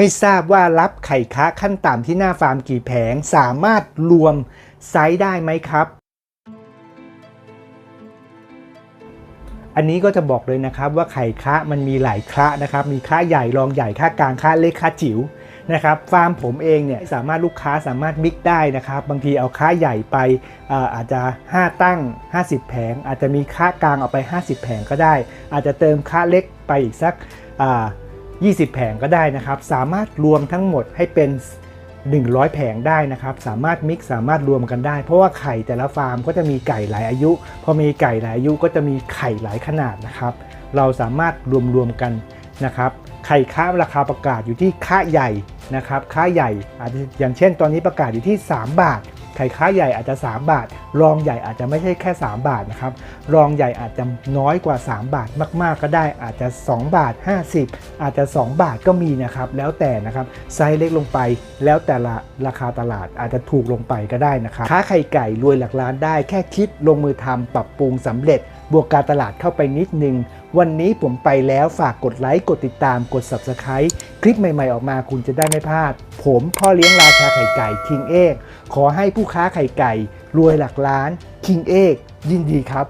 ไม่ทราบว่ารับไข่ค้าขั้นต่ำที่หน้าฟาร์มกี่แผง สามารถรวมไซส์ได้ไหมครับ อันนี้ก็จะบอกเลยนะครับว่าไข่ค้ามันมีหลายค้านะครับ มีค้าใหญ่รองใหญ่ค้ากลางค้าเล็กค้าจิ๋วนะครับฟาร์มผมเองเนี่ยสามารถลูกค้าสามารถมิกได้นะครับ บางทีเอาค้าใหญ่ไปอาอาจจะ 5 ตั้ง 50 แผง อาจจะมีค้ากลางเอาไป 50 แผงก็ได้ อาจจะเติมค้าเล็กไปอีกสักอ 20 แผงก็ได้นะครับ สามารถรวมทั้งหมดให้เป็น 100 แผงได้นะครับ สามารถมิกซ์สามารถรวมกันได้ เพราะว่าไข่แต่ละฟาร์มก็จะมีไก่หลายอายุ พอมีไก่หลายอายุก็จะมีไข่หลายขนาดนะครับ เราสามารถรวมๆกันนะครับ ไข่ค้าราคาประกาศอยู่ที่ค้าใหญ่นะครับค้าใหญ่อาจจะอย่างเช่น ตอนนี้ประกาศอยู่ที่ 3 บาท ไข่ค้าใหญ่อาจจะ 3 บาท รองใหญ่อาจจะไม่ใช่แค่ 3 บาทนะครับ รองใหญ่อาจจะน้อยกว่า 3 บาทมาก ๆ ก็ได้ อาจจะ 2 บาท 50 อาจจะ 2 บาทก็มีนะครับ แล้วแต่นะครับ ไซส์เล็กลงไป แล้วแต่ละราคาตลาดอาจจะถูกลงไปก็ได้นะครับ ค้าไข่ไก่รวยหลักล้านได้ แค่คิดลงมือทำปรับปรุงสำเร็จ บวกการตลาดเข้าไปนิดนึง วันนี้ผมไปแล้วฝากกดไลค์ กดติดตาม กด Subscribe คลิปใหม่ๆออกมาคุณจะได้ไม่พลาด ผมพ่อเลี้ยงราชาไข่ไก่คิงเอกขอให้ผู้ค้าไข่ไก่ รวยหลักล้านคิงเอกยินดีครับ